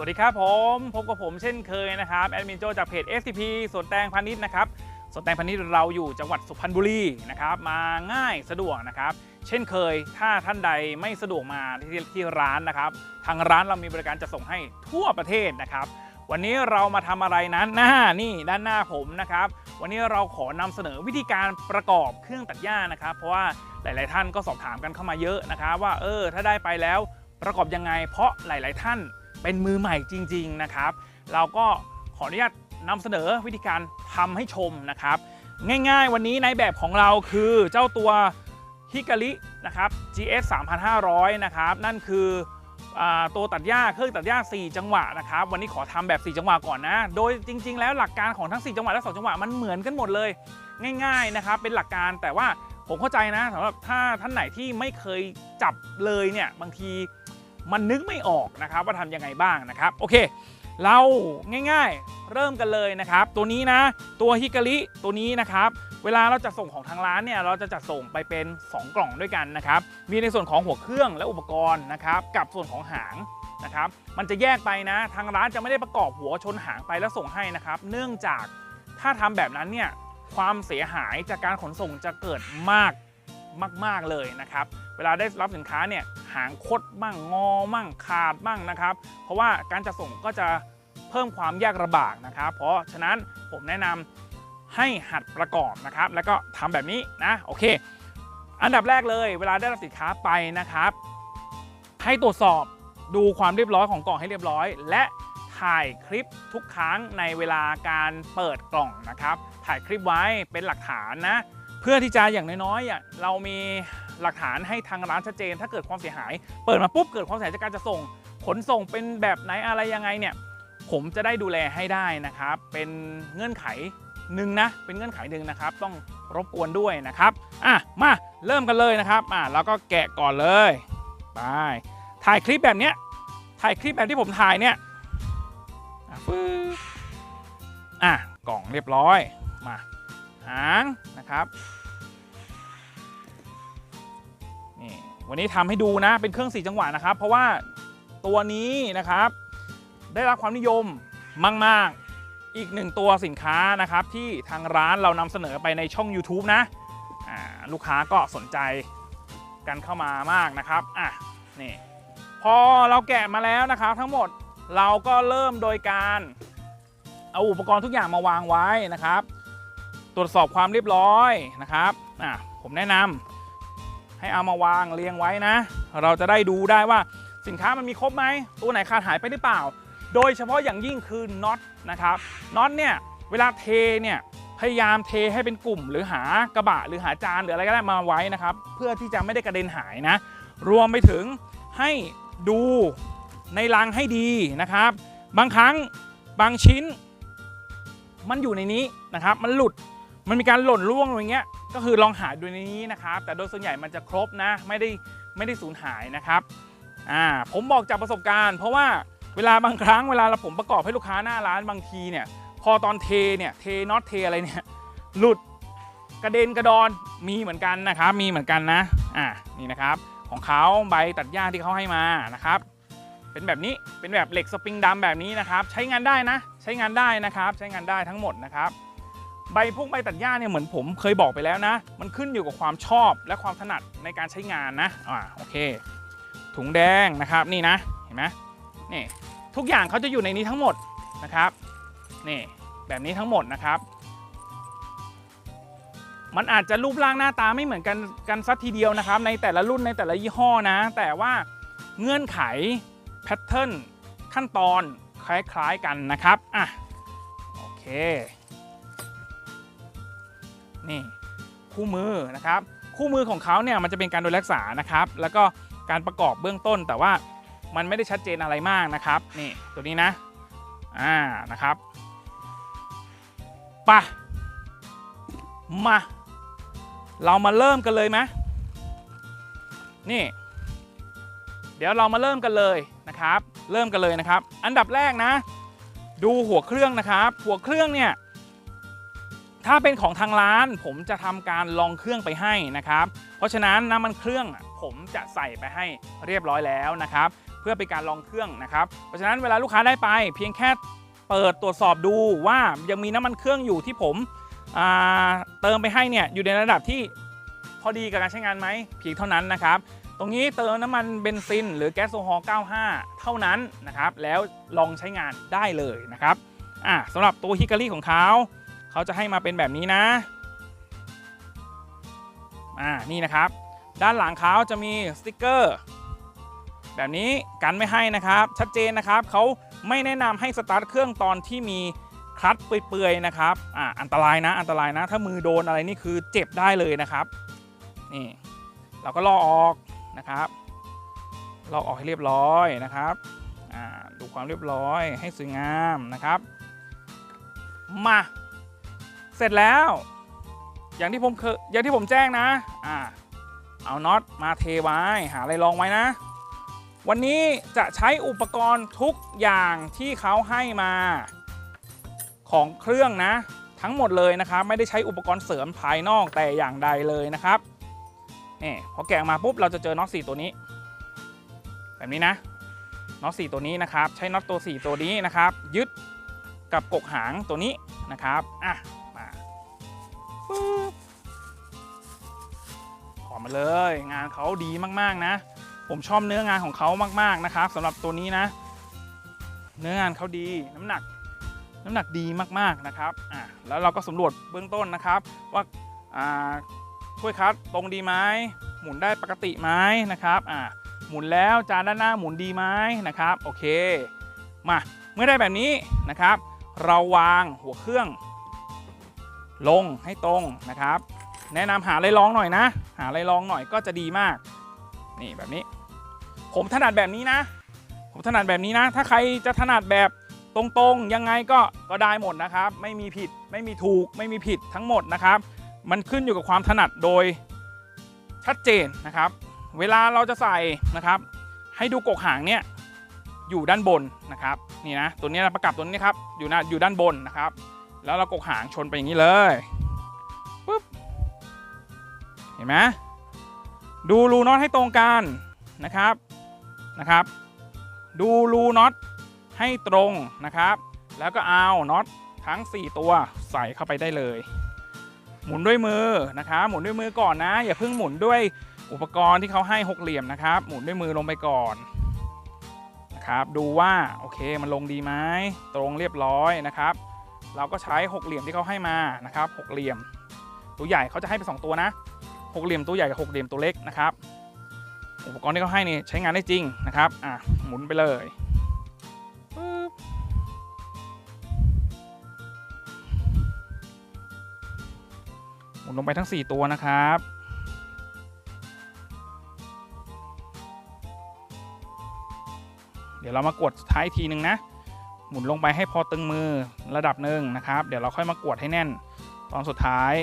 วัสดีครับผม พบกับผมเช่นเคยนะครับแอดมินโจจากเพจ SCP สวนแตงพาณิชย์นะครับสวนแตงพาณิชย์เราอยู่จังหวัดสุพรรณบุรีนะครับมาง่ายสะดวกนะครับเช่นเคยถ้าท่านใดไม่สะดวกมาที่ที่ร้านนะครับ ทางร้านเรามีบริการจะส่งให้ทั่วประเทศนะครับ วันนี้เรามาทำอะไรนั้นหน้านี่ด้านหน้าผมนะครับ วันนี้เราขอนำเสนอวิธีการประกอบเครื่องตัดหญ้านะครับ เพราะว่าหลาย ๆ ท่านก็สอบถามกันเข้ามาเยอะนะครับ ว่าเออถ้าได้ไปแล้วประกอบยังไงเพราะหลาย ๆ ท่าน เป็นมือใหม่จริง ๆนะครับ เราก็ขออนุญาตนำเสนอวิธีการทำให้ชมนะครับ ง่ายๆ วันนี้ในแบบของเราคือเจ้าตัวฮิการินะครับ GS 3500 นะครับ นั่นคืออตัวตัดหญ้าเครื่องตัดหญ้า 4 จังหวะนะครับ วันนี้ขอทำแบบ 4 จังหวะก่อนนะ โดยจริง ๆ แล้วหลักการของทั้ง 4 จังหวะและ 2 จังหวะมันเหมือนกันหมดเลย ง่าย ๆ นะครับ เป็นหลักการแต่ว่าผมเข้าใจนะสำหรับถ้าท่านไหนที่ไม่เคยจับเลยเนี่ยบางที มันนึกไม่ออกนะครับว่าทำยังไงบ้างนะครับโอเค เราง่ายๆเริ่มกันเลยนะครับ ตัวนี้นะ ตัวฮิการิตัวนี้นะครับ เวลาเราจะส่งของทางร้านเนี่ยเราจะจัดส่งไปเป็น 2 กล่องด้วยกันนะครับมีในส่วนของหัวเครื่องและอุปกรณ์นะครับกับส่วนของหางนะครับมันจะแยกไปนะ ทางร้านจะไม่ได้ประกอบหัวชนหางไปแล้วส่งให้นะครับ เนื่องจากถ้าทำแบบนั้นเนี่ยความเสียหายจากการขนส่งจะเกิดมาก มาก ๆเลยนะครับ เวลาได้รับสินค้าเนี่ยหางคดบ้างงอบ้างขาดบ้างนะครับ เพราะว่าการจะส่งก็จะเพิ่มความยากลำบากนะครับ เพราะฉะนั้นผมแนะนำให้หัดประกอบนะครับ แล้วก็ทำแบบนี้นะโอเค อันดับแรกเลย เวลาได้รับสินค้าไปนะครับ ให้ตรวจสอบดูความเรียบร้อยของกล่องให้เรียบร้อย และถ่ายคลิปทุกครั้งในเวลาการเปิดกล่องนะครับ ถ่ายคลิปไว้เป็นหลักฐานนะ เพื่อที่จะอย่างน้อยๆเรามีหลักฐานให้ทางร้านชัดเจน ถ้าเกิดความเสียหาย เปิดมาปุ๊บเกิดความเสียหายจากการจะส่ง ขนส่งเป็นแบบไหนอะไรยังไงเนี่ยผมจะได้ดูแลให้ได้นะครับ เป็นเงื่อนไขหนึ่งนะ เป็นเงื่อนไขหนึ่งนะครับ ต้องรบกวนด้วยนะครับอะมาเริ่มกันเลยนะครับอะเราก็แกะก่อนเลยไปถ่ายคลิปแบบเนี้ยถ่ายคลิปแบบที่ผมถ่ายเนี่ยอะฟึ๊บอะกล่องเรียบร้อยมา หางนะครับนี่วันนี้ทำให้ดูนะเป็นเครื่องสี่จังหวะนะครับ เพราะว่าตัวนี้นะครับ ได้รับความนิยมมาก ๆ อีกหนึ่งตัวสินค้านะครับ ที่ทางร้านเรานำเสนอไปในช่อง YouTube นะลูกค้าก็สนใจกันเข้ามามากนะครับอะนี่พอเราแกะมาแล้วนะครับ ทั้งหมดเราก็เริ่มโดยการเอาอุปกรณ์ทุกอย่างมาวางไว้นะครับ รวจสอบความเรียบร้อยนะครับอะผมแนะนำให้เอามาวางเรียงไว้นะ เราจะได้ดูได้ว่าสินค้ามันมีครบไหมตัวไหนขาดหายไปหรือเปล่า โดยเฉพาะอย่างยิ่งคือน็อตนะครับน็อตเนี่ยเวลาเทเนี่ยพยายามเทให้เป็นกลุ่ม หรือหากระบะหรือหาจานหรืออะไรก็ได้มาไว้นะครับ เพื่อที่จะไม่ได้กระเด็นหายนะ รวมไปถึงให้ดูในรังให้ดีนะครับ บางครั้งบางชิ้น มันอยู่ในนี้นะครับ มันหลุด มันมีการหล่นร่วงอย่างเงี้ย ก็คือลองหาดูในนี้นะครับ แต่โดยส่วนใหญ่มันจะครบนะ ไม่ได้ไม่ได้สูญหายนะครับอ่าผมบอกจากประสบการณ์ เพราะว่าเวลาบางครั้งเวลาเราผมประกอบให้ลูกค้าหน้าร้านบางทีเนี่ย พอตอนเทเนี่ยเทน็อตเทอะไรเนี่ยหลุดกระเด็นกระดอนมีเหมือนกันนะครับ มีเหมือนกันนะอ่านี่นะครับ ของเขาใบตัดหญ้าที่เขาให้มานะครับ เป็นแบบนี้เป็นแบบเหล็กสปริงดำแบบนี้นะครับ ใช้งานได้นะ ใช้งานได้นะครับ ใช้งานได้ทั้งหมดนะครับ ใบพวกใบตัดหญ้าเนี่ยเหมือนผมเคยบอกไปแล้วนะ มันขึ้นอยู่กับความชอบและความถนัดในการใช้งานนะอ่าโอเค ถุงแดงนะครับนี่นะเห็นไหมนี่ทุกอย่างเขาจะอยู่ในนี้ทั้งหมดนะครับนี่แบบนี้ทั้งหมดนะครับ มันอาจจะรูปร่างหน้าตาไม่เหมือนกันกันสักทีเดียวนะครับ ในแต่ละรุ่นในแต่ละยี่ห้อนะ แต่ว่าเงื่อนไขแพทเทิร์นขั้นตอนคล้ายๆกันนะครับอะโอเค นี่คู่มือนะครับคู่มือของเขาเนี่ยมันจะเป็นการดูแลรักษานะครับ แล้วก็การประกอบเบื้องต้น แต่ว่ามันไม่ได้ชัดเจนอะไรมากนะครับนี่ตัวนี้นะอ่านะครับไปะมา เรามาเริ่มกันเลยไหมนี่ เดี๋ยวเรามาเริ่มกันเลยนะครับ เริ่มกันเลยนะครับ อันดับแรกนะ ดูหัวเครื่องนะครับ หัวเครื่องเนี่ย ถ้าเป็นของทางร้านผมจะทำการลองเครื่องไปให้นะครับ เพราะฉะนั้นน้ำมันเครื่องผมจะใส่ไปให้เรียบร้อยแล้วนะครับ เพื่อเป็นการลองเครื่องนะครับ เพราะฉะนั้นเวลาลูกค้าได้ไป เพียงแค่เปิดตรวจสอบดูว่ายังมีน้ำมันเครื่องอยู่ที่ผมเติมไปให้เนี่ยอยู่ในระดับที่พอดีกับการใช้งานไหมเพียงเท่านั้นนะครับ ตรงนี้เติมน้ำมันเบนซิน หรือแก๊สโซฮอล์95 เท่านั้นนะครับ แล้วลองใช้งานได้เลยนะครับอะสำหรับตัวฮิการี่ของเขา เขาจะให้มาเป็นแบบนี้นะอ่านี่นะครับ ด้านหลังเขาจะมีสติกเกอร์แบบนี้กันไม่ให้นะครับ ชัดเจนนะครับเขาไม่แนะนำให้สตาร์ทเครื่องตอนที่มีคลัตช์เปื่อยๆนะครับอ่าอันตรายนะอันตรายนะ ถ้ามือโดนอะไรนี่คือเจ็บได้เลยนะครับนี่เราก็ลอกออกนะครับลอกออกให้เรียบร้อยนะครับอ่าดูความเรียบร้อยให้สวยงามนะครับ มา เสร็จแล้ว อย่างที่ผมเคยอย่างที่ผมแจ้งนะ อ่า เอาน็อตมาเทไว้ หาอะไรรองไว้นะ วันนี้จะใช้อุปกรณ์ทุกอย่างที่เขาให้มา ของเครื่องนะ ทั้งหมดเลยนะครับ ไม่ได้ใช้อุปกรณ์เสริมภายนอกแต่อย่างใดเลยนะครับนี่พอแกะมาปุ๊บเราจะเจอน็อต4ตัวนี้ แบบนี้นะน็อต4ตัวนี้นะครับ ใช้น็อตตัว 4 ตัวนี้นะครับ ยึดกับกกหางตัวนี้นะครับ อะ ขอมาเลย งานเขาดีมากๆนะ ผมชอบเนื้องานของเขามากๆนะครับสำหรับตัวนี้นะ เนื้องานเขาดีน้ำหนัก น้ำหนักดีมากๆนะครับอ่าแล้วเราก็สำรวจเบื้องต้นนะครับ ว่าอ่าถ้วยคัดตรงดีไหมหมุนได้ปกติไหมนะครับอ่าหมุนแล้วจานด้านหน้าหมุนดีไหมนะครับ โอเค มาเมื่อได้แบบนี้นะครับ เราวางหัวเครื่อง ลงให้ตรงนะครับ แนะนำหาอะไรรองหน่อยนะ หาอะไรรองหน่อยก็จะดีมาก นี่แบบนี้ ผมถนัดแบบนี้นะ ผมถนัดแบบนี้นะ ถ้าใครจะถนัดแบบตรงๆ ยังไงก็ก็ได้หมดนะครับ ไม่มีผิดไม่มีถูกไม่มีผิดทั้งหมดนะครับ มันขึ้นอยู่กับความถนัดโดยชัดเจนนะครับ เวลาเราจะใส่นะครับ ให้ดูกกหางเนี่ยอยู่ด้านบนนะครับนี่นะตัวนี้นะประกับตัวนี้ครับอยู่นะอยู่ด้านบนนะครับ แล้วเรากกหางชนไปอย่างนี้เลยปุ๊บเห็นไหมดูรูน็อตให้ตรงกันนะครับนะครับ ดูรูน็อตให้ตรงนะครับ แล้วก็เอาน็อตทั้ง 4 ตัวใส่เข้าไปได้เลย หมุนด้วยมือนะครับหมุนด้วยมือก่อนนะ อย่าเพิ่งหมุนด้วยอุปกรณ์ที่เขาให้หกเหลี่ยมนะครับ หมุนด้วยมือลงไปก่อนนะครับ ดูว่าโอเคมันลงดีไหมตรงเรียบร้อยนะครับ เราก็ใช้หกเหลี่ยมที่เขาให้มานะครับหกเหลี่ยม ตัวใหญ่เขาจะให้ไปสองตัวนะหกเหลี่ยมตัวใหญ่กับหกเหลี่ยมตัวเล็กนะครับอุปกรณ์ที่เขาให้นี่ใช้งานได้จริงนะครับอะหมุนไปเลยหมุนลงไปทั้ง 4 ตัวนะครับเดี๋ยวเรามากดท้ายทีหนึ่งนะ หมุนลงไปให้พอตึงมือระดับหนึ่งนะครับ เดี๋ยวเราค่อยมากดให้แน่นตอนสุดท้าย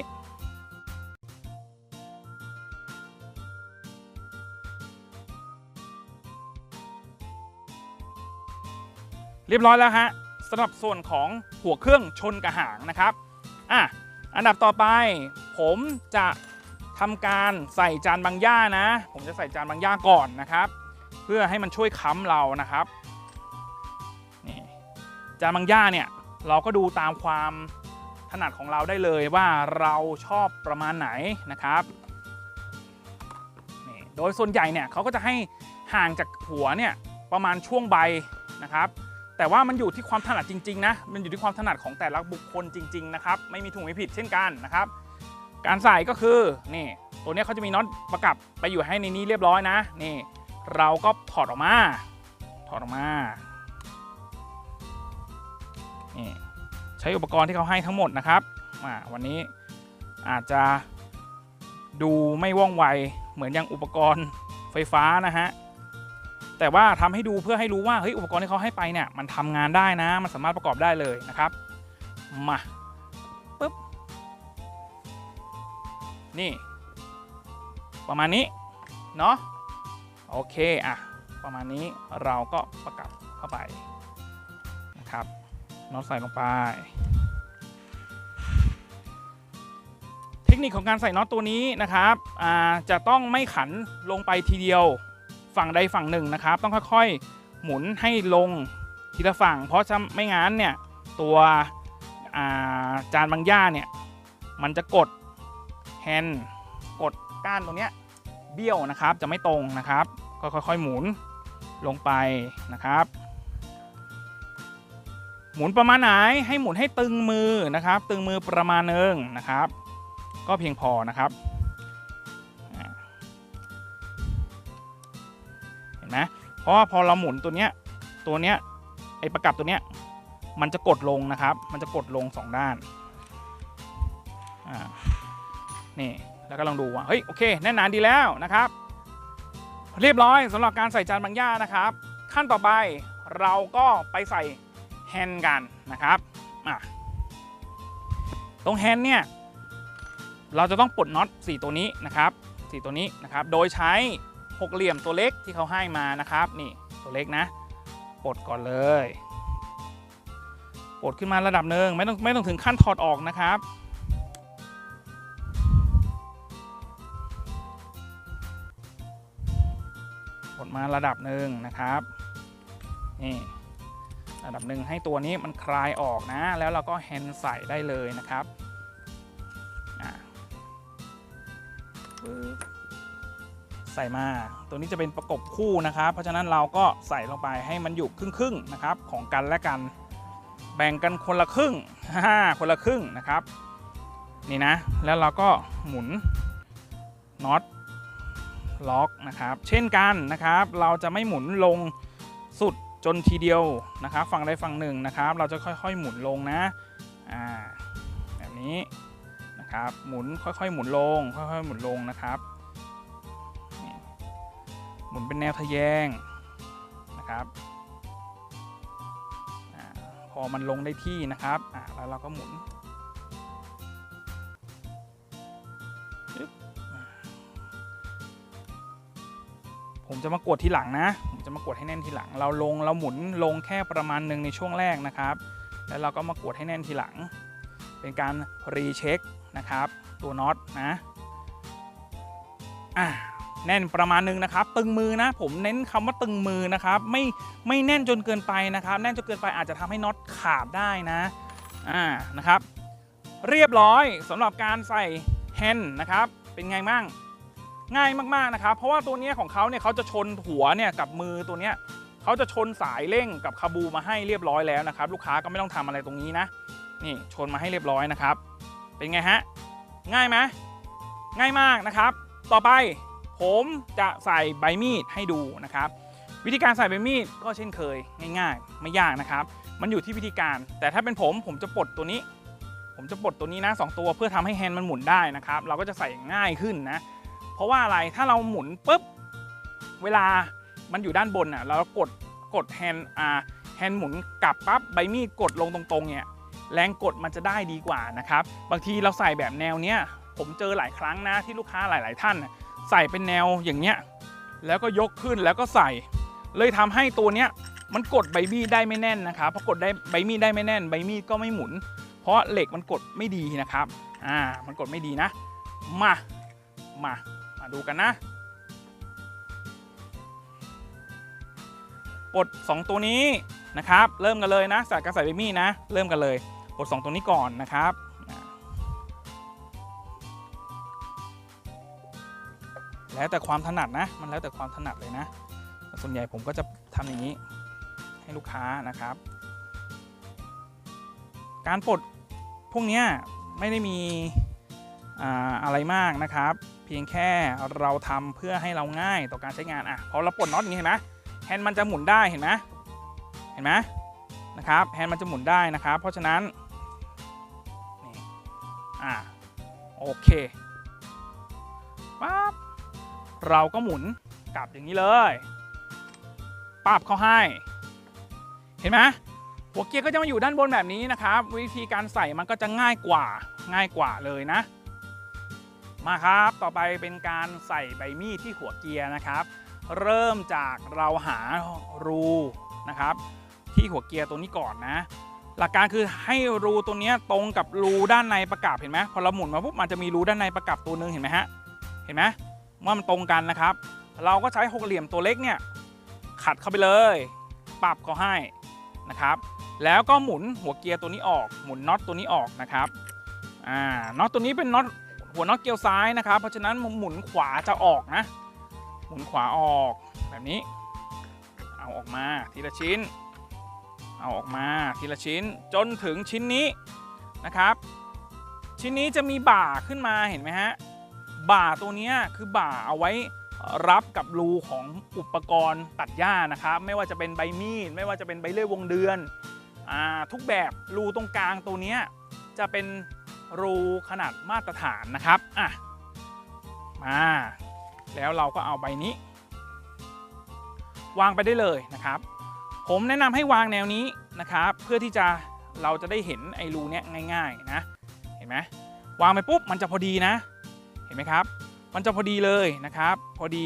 เรียบร้อยแล้วฮะสำหรับส่วนของหัวเครื่องชนกระหางนะครับอะอันดับต่อไป ผมจะทำการใส่จานบางหญ้านะ ผมจะใส่จานบางหญ้าก่อนนะครับ เพื่อให้มันช่วยค้ำเรานะครับ จานบางหญ้าเนี่ยเราก็ดูตามความถนัดของเราได้เลยว่าเราชอบประมาณไหนนะครับนี่โดยส่วนใหญ่เนี่ยเขาก็จะให้ห่างจากหัวเนี่ยประมาณช่วงใบนะครับแต่ว่ามันอยู่ที่ความถนัดจริงๆนะมันอยู่ที่ความถนัดของแต่ละบุคคลจริงๆนะครับไม่มีถูกไม่ผิดเช่นกันนะครับ การใส่ก็คือนี่ตัวนี้เขาจะมีน็อตประกับไปอยู่ให้ในนี้เรียบร้อยนะนี่เราก็ถอดออกมา ถอดออกมา นี่ใช้อุปกรณ์ที่เขาให้ทั้งหมดนะครับวันนี้อาจจะดูไม่ว่องไวเหมือนอย่างอุปกรณ์ไฟฟ้านะฮะแต่ว่าทำให้ดูเพื่อให้รู้ว่าเฮ้ยอุปกรณ์ที่เขาให้ไปเนี่ยมันทำงานได้นะ มันสามารถประกอบได้เลยนะครับมาปุ๊บนี่ ประมาณนี้เนาะโอเคอะประมาณนี้เราก็ประกับเข้าไปนะครับ น็อตใส่ลงไป เทคนิคของการใส่น็อตตัวนี้นะครับจะต้องไม่ขันลงไปทีเดียวฝั่งใดฝั่งหนึ่งนะครับ ต้องค่อยๆหมุนให้ลงทีละฝั่ง เพราะจะไม่งั้นเนี่ยตัวาจานบางหญ้าเนี่ยมันจะกดแฮนด์กดก้านตรงเนี้ยเบี้ยวนะครับจะไม่ตรงนะครับ ก็ค่อยๆหมุนลงไปนะครับ หมุนประมาณไหนให้หมุนให้ตึงมือนะครับ ตึงมือประมาณนึงนะครับ ก็เพียงพอนะครับเห็นไหมเพราะว่าพอเราหมุนตัวเนี้ยตัวเนี้ยไอประกับตัวเนี้ยมันจะกดลงนะครับ มันจะกดลงสองด้านนี่แล้วก็ลองดูว่าเฮ้ยโอเคแน่นหนาดีแล้วนะครับ เรียบร้อยสำหรับการใส่จานบางหญ้านะครับ ขั้นต่อไปเราก็ไปใส่ แฮนด์กันนะครับตรงแฮนด์เนี่ยเราจะต้องปลดน็อต4ตัวนี้นะครับ4ตัวนี้นะครับ โดยใช้หกเหลี่ยมตัวเล็กที่เขาให้มานะครับนี่ตัวเล็กนะปลดก่อนเลยปลดขึ้นมาระดับหนึ่งไม่ต้องไม่ต้องถึงขั้นถอดออกนะครับปลดมาระดับหนึ่งนะครับนี่ ระดับหนึ่งให้ตัวนี้มันคลายออกนะ แล้วเราก็แฮนด์ใส่ได้เลยนะครับใส่มา ตัวนี้จะเป็นประกบคู่นะครับ เพราะฉะนั้นเราก็ใส่ลงไปให้มันอยู่ครึ่งๆนะครับ ของกันและกัน แบ่งกันคนละครึ่งคนละครึ่งนะครับ นี่นะ แล้วเราก็หมุนน็อตล็อกนะครับ เช่นกันนะครับ เราจะไม่หมุนลงสุด จนทีเดียวนะครับฝั่งใดฝั่งหนึ่งนะครับ เราจะค่อยๆหมุนลงนะอ่าแบบนี้นะครับหมุนค่อยๆหมุนลง ค่อยๆหมุนลงนะครับหมุนเป็นแนวทะแยงนะครับอพอมันลงได้ที่นะครับอ่าแล้วเราก็หมุน ผมจะมากดทีหลังนะ ผมจะมากดให้แน่นทีหลัง เราลงเราหมุนลงแค่ประมาณหนึ่งในช่วงแรกนะครับ แล้วเราก็มากดให้แน่นทีหลัง เป็นการรีเช็คนะครับ ตัวน็อตนะอะแน่นประมาณหนึงนะครับ ตึงมือนะ ผมเน้นคำว่าตึงมือนะครับ ไม่ไม่แน่นจนเกินไปนะครับ แน่นจนเกินไปอาจจะทำให้น็อตขาดได้นะอ่านะครับ เรียบร้อยสำหรับการใส่แฮนด์นะครับ เป็นไงบ้าง ง่ายมากๆนะครับเพราะว่าตัวนี้ของเขาเนี่ยเขาจะชนหัวเนี่ยกับมือตัวเนี้ยเขาจะชนสายเร่งกับคาบูมาให้เรียบร้อยแล้วนะครับ ลูกค้าก็ไม่ต้องทำอะไรตรงนี้นะ นี่ชนมาให้เรียบร้อยนะครับ เป็นไงฮะง่ายไหมง่ายมากนะครับ ต่อไปผมจะใส่ใบมีดให้ดูนะครับ วิธีการใส่ใบมีดก็เช่นเคยง่าย ๆ ไม่ยากนะครับ มันอยู่ที่วิธีการ แต่ถ้าเป็นผมผมจะปลดตัวนี้ ผมจะปลดตัวนี้นะสองตัวเพื่อทำให้แฮนด์มันหมุนได้นะครับ เราก็จะใส่ง่ายขึ้นนะ เพราะว่าอะไรถ้าเราหมุนปุ๊บเวลามันอยู่ด้านบนอะเรากดกดแฮนด์อ่าแฮนด์หมุนกลับปั๊บใบมีดกดลงตรงๆเนี่ยแรงกดมันจะได้ดีกว่านะครับ บางทีเราใส่แบบแนวเนี้ยผมเจอหลายครั้งนะที่ลูกค้าหลาย ๆ ท่าน ใส่เป็นแนวอย่างเนี้ยแล้วก็ยกขึ้นแล้วก็ใส่ เลยทำให้ตัวเนี้ยมันกดใบมีดได้ไม่แน่นนะครับพอกดได้ใบมีดได้ไม่แน่น ใบมีดก็ไม่หมุน เพราะเหล็กมันกดไม่ดีนะครับ อ่า มันกดไม่ดีนะ มา มา มาดูกันนะ ปลด 2 ตัวนี้นะครับ เริ่มกันเลยนะจากการใส่เบมี่นะ เริ่มกันเลย ปลด 2 ตัวนี้ก่อนนะครับแล้วแต่ความถนัดนะ มันแล้วแต่ความถนัดเลยนะ ส่วนใหญ่ผมก็จะทำอย่างนี้ให้ลูกค้านะครับ การปลดพวกนี้ไม่ได้มีอะไรมากนะครับ เพียงแค่เราทำเพื่อให้เราง่ายต่อการใช้งานอะพอเราปลดน็อตอย่างนี้เห็นไหมแฮนด์มันจะหมุนได้เห็นไหมเห็นไหมนะครับแฮนด์มันจะหมุนได้นะครับ เพราะฉะนั้นนี่อะโอเคปั๊บเราก็หมุนกลับอย่างนี้เลยปับเข้าให้ เห็นไหมหัวเกียร์ก็จะมาอยู่ด้านบนแบบนี้นะครับ วิธีการใส่มันก็จะง่ายกว่าง่ายกว่าเลยนะ มาครับ ต่อไปเป็นการใส่ใบมีดที่หัวเกียร์นะครับ เริ่มจากเราหารูนะครับ ที่หัวเกียร์ตัวนี้ก่อนนะ หลักการคือให้รูตัวนี้ตรงกับรูด้านในประกับเห็นไหมพอเราหมุนมาปุ๊บมันจะมีรูด้านในประกับตัวหนึงเห็นไหมฮะเห็นไหมว่ามันตรงกันนะครับ เราก็ใช้หกเหลี่ยมตัวเล็กเนี่ยขัดเข้าไปเลย ปรับเขาให้นะครับ แล้วก็หมุนหัวเกียร์ตัวนี้ออก หมุนน็อตตัวนี้ออกนะครับอ่าน็อตตัวนี้เป็นน็อต หัวน็อตเกียวซ้ายนะครับ เพราะฉะนั้นหมุนขวาจะออกนะ หมุนขวาออกแบบนี้ เอาออกมาทีละชิ้น เอาออกมาทีละชิ้นจนถึงชิ้นนี้นะครับ ชิ้นนี้จะมีบ่าขึ้นมาเห็นไหมฮะบ่าตัวนี้คือบ่าเอาไว้รับกับรูของอุปกรณ์ตัดหญ้านะครับ ไม่ว่าจะเป็นใบมีดไม่ว่าจะเป็นใบเลื่อยวงเดือนอทุกแบบรูตรงกลางตัวนี้จะเป็น รูขนาดมาตรฐานนะครับอะมาแล้วเราก็เอาใบนี้ วางไปได้เลยนะครับ ผมแนะนำให้วางแนวนี้นะครับ เพื่อที่จะเราจะได้เห็นไอ้รูเนี้ยง่ายๆนะเห็นไหมวางไปปุ๊บมันจะพอดีนะ เห็นไหมครับ มันจะพอดีเลยนะครับ พอดี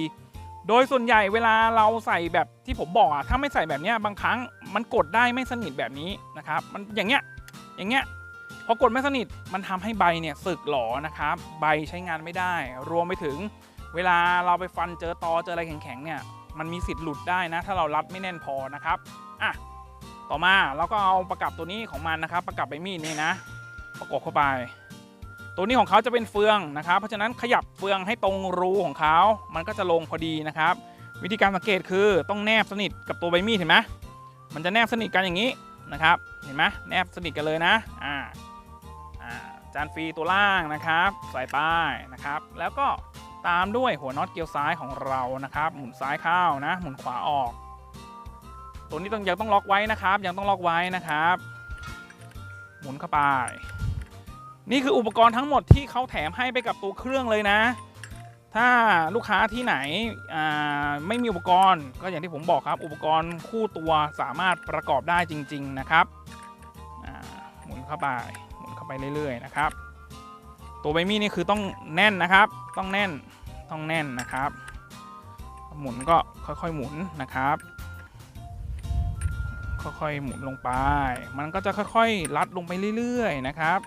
โดยส่วนใหญ่เวลาเราใส่แบบที่ผมบอกอะถ้าไม่ใส่แบบเนี้ยบางครั้งมันกดได้ไม่สนิทแบบนี้นะครับ มันอย่างเงี้ยอย่างเงี้ย พอกดไม่สนิทมันทำให้ใบเนี่ยสึกหรอนะครับ ใบใช้งานไม่ได้ รวมไปถึงเวลาเราไปฟันเจอตอเจออะไรแข็งๆเนี่ย มันมีสิทธิ์หลุดได้นะ ถ้าเรารัดไม่แน่นพอนะครับอะต่อมาเราก็เอาประกับตัวนี้ของมันนะครับ ประกับใบมีดนี่นะ ประกบเข้าไป ตัวนี้ของเขาจะเป็นเฟืองนะครับ เพราะฉะนั้นขยับเฟืองให้ตรงรูของเขา มันก็จะลงพอดีนะครับ วิธีการสังเกตคือต้องแนบสนิทกับตัวใบมีดเห็นไหมมันจะแนบสนิทกันอย่างนี้นะครับ เห็นไหมแนบสนิทกันเลยนะ อ่าอ่า จานฟรีตัวล่างนะครับ ใส่ป้ายนะครับ แล้วก็ตามด้วยหัวน็อตเกียวซ้ายของเรานะครับ หมุนซ้ายเข้านะ หมุนขวาออก ตัวนี้ต้องยังต้องล็อกไว้นะครับ ยังต้องล็อกไว้นะครับ หมุนเข้าไป นี่คืออุปกรณ์ทั้งหมดที่เขาแถมให้ไปกับตัวเครื่องเลยนะ ถ้าลูกค้าที่ไหนไม่มีอุปกรณ์ก็อย่างที่ผมบอกครับ อุปกรณ์คู่ตัวสามารถประกอบได้จริง ๆนะครับหมุนเข้าไป ไปเรื่อยๆนะครับ ตัวใบมีดนี่คือต้องแน่นนะครับ ต้องแน่นต้องแน่นนะครับ หมุนก็ค่อยๆหมุนนะครับ ค่อยๆหมุนลงไป มันก็จะค่อยๆลัดลงไปเรื่อยๆนะครับ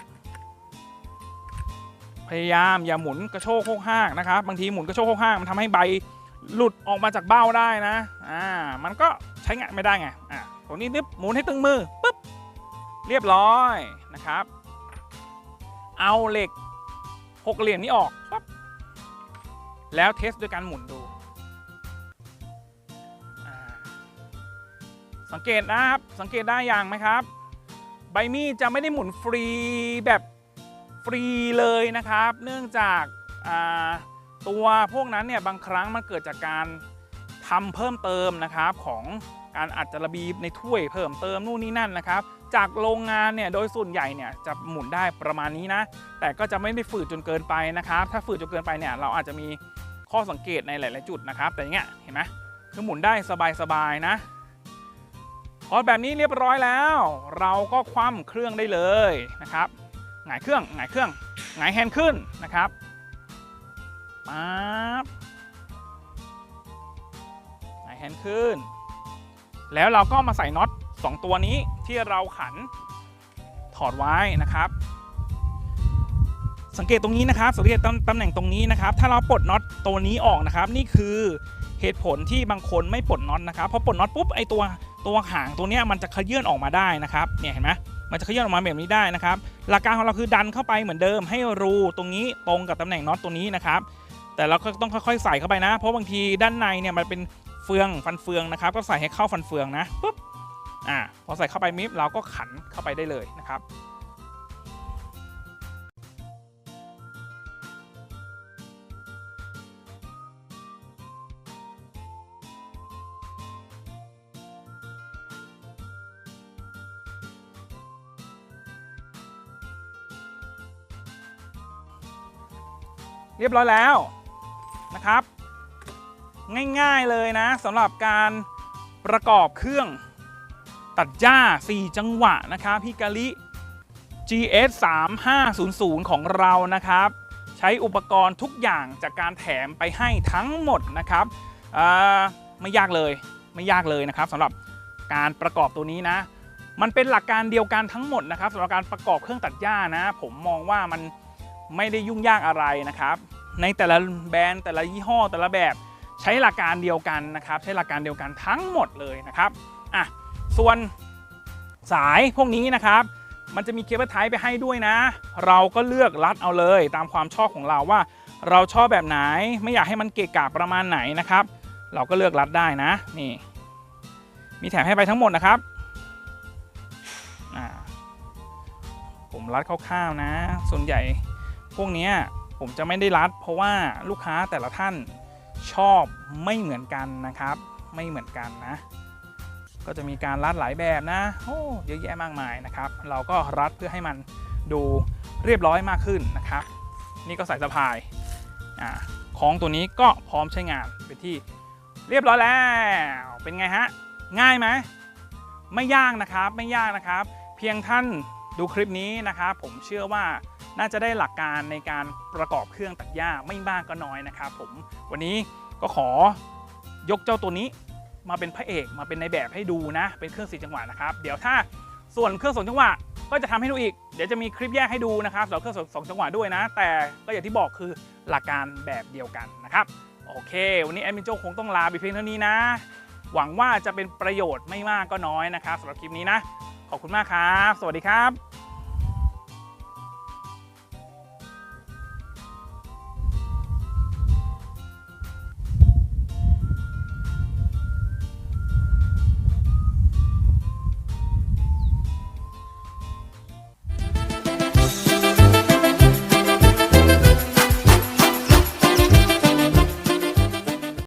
พยายามอย่าหมุนกระโชกโคกห้ากนะครับ บางทีหมุนกระโชกโคกห้ากมันทำให้ใบหลุดออกมาจากเบ้าได้นะ อ่า มันก็ใช้งานไม่ได้ไง อ่าตัวนี้นึบหมุนให้ตึงมือปุ๊บ เรียบร้อยนะครับ เอาเหล็กหกเหลี่ยมนี้ออกปั๊บแล้วเทสด้วยการหมุนดู สังเกตนะครับ สังเกตได้อย่างไหมครับ ใบมีดจะไม่ได้หมุนฟรีแบบฟรีเลยนะครับ เนื่องจากาตัวพวกนั้นเนี่ยบางครั้งมันเกิดจากการทำเพิ่มเติมนะครับของการอัดจระบีในถ้วยเพิ่มเติมนู่นนี่นั่นนะครับ จากโรงงานเนี่ยโดยส่วนใหญ่เนี่ยจะหมุนได้ประมาณนี้นะ แต่ก็จะไม่ได้ฝืดจนเกินไปนะครับ ถ้าฝืดจนเกินไปเนี่ยเราอาจจะมีข้อสังเกตในหลาย ๆ จุดนะครับ แต่อย่างเงี้ยเห็นไหมคือหมุนได้สบาย ๆ นะพอแบบนี้เรียบร้อยแล้ว เราก็คว่ำเครื่องได้เลยนะครับหงายเครื่องหงายเครื่องหงายแฮนด์ขึ้นนะครับปั๊บหงายแฮนด์ขึ้น แล้วเราก็มาใส่น็อต 2 ตัวนี้ที่เราขันถอดไว้นะครับ สังเกตตรงนี้นะครับ สังเกตตำตำแหน่งตรงนี้นะครับ ถ้าเราปลดน็อตตัวนี้ออกนะครับ นี่คือเหตุผลที่บางคนไม่ปลดน็อตนะครับพอปลดน็อตปุ๊บไอตัวตัวหางตัวเนี้ยมันจะขยื่นออกมาได้นะครับเนี่ยเห็นไหมมันจะขยื่นออกมาแบบนี้ได้นะครับ หลักการของเราคือดันเข้าไปเหมือนเดิมให้รูตรงนี้ตรงกับตำแหน่งน็อตตัวนี้นะครับ แต่เราก็ต้องค่อยๆใส่เข้าไปนะ เพราะบางทีด้านในเนี่ยมันเป็นเฟืองฟันเฟืองนะครับ ก็ใส่ให้เข้าฟันเฟืองนะปุ๊บ อ่าพอใส่เข้าไปมิฟเราก็ขันเข้าไปได้เลยนะครับเรียบร้อยแล้วนะครับ ง่ายๆเลยนะสำหรับการประกอบเครื่อง ตัดหญ้า 4 จังหวะนะครับฮิกาลิ GS 3500 ของเรานะครับ ใช้อุปกรณ์ทุกอย่างจากการแถมไปให้ทั้งหมดนะครับไม่ยากเลยไม่ยากเลยนะครับสำหรับการประกอบตัวนี้นะ มันเป็นหลักการเดียวกันทั้งหมดนะครับสำหรับการประกอบเครื่องตัดหญ้านะ ผมมองว่ามันไม่ได้ยุ่งยากอะไรนะครับ ในแต่ละแบรนด์แต่ละยี่ห้อแต่ละแบบ ใช้หลักการเดียวกันนะครับ ใช้หลักการเดียวกันทั้งหมดเลยนะครับอะ ส่วนสายพวกนี้นะครับ มันจะมีเคเบิลไทป์ไปให้ด้วยนะ เราก็เลือกรัดเอาเลย ตามความชอบของเราว่า เราชอบแบบไหนไม่อยากให้มันเกะกะประมาณไหนนะครับ เราก็เลือกรัดได้นะนี่ มีแถมให้ไปทั้งหมดนะครับผมรัดคร่าวๆนะ ส่วนใหญ่พวกนี้ผมจะไม่ได้รัด เพราะว่าลูกค้าแต่ละท่านชอบไม่เหมือนกันนะครับ ไม่เหมือนกันนะ ก็จะมีการรัดหลายแบบนะโอ้เยอะแยะมากมายนะครับ เราก็รัดเพื่อให้มันดูเรียบร้อยมากขึ้นนะครับ นี่ก็ใส่สะพายอ่าของตัวนี้ก็พร้อมใช้งานเป็นที่เรียบร้อยแล้ว เป็นไงฮะ ง่ายไหมไม่ยากนะครับ ไม่ยากนะครับ เพียงท่านดูคลิปนี้นะครับ ผมเชื่อว่าน่าจะได้หลักการในการประกอบเครื่องตัดหญ้าไม่มากก็น้อยนะครับ ผมวันนี้ก็ขอยกเจ้าตัวนี้ มาเป็นพระเอกมาเป็นในแบบให้ดูนะ เป็นเครื่องสีจังหวะนะครับ เดี๋ยวถ้าส่วนเครื่องสองจังหวะก็จะทำให้ดูอีก เดี๋ยวจะมีคลิปแยกให้ดูนะครับสำหรับเครื่องสองจังหวะด้วยนะ แต่ก็อย่างที่บอกคือหลักการแบบเดียวกันนะครับโอเค วันนี้แอดมินโจคงต้องลาไปเพียงเท่านี้นะ หวังว่าจะเป็นประโยชน์ไม่มากก็น้อยนะครับสำหรับคลิปนี้นะ ขอบคุณมากครับ สวัสดีครับ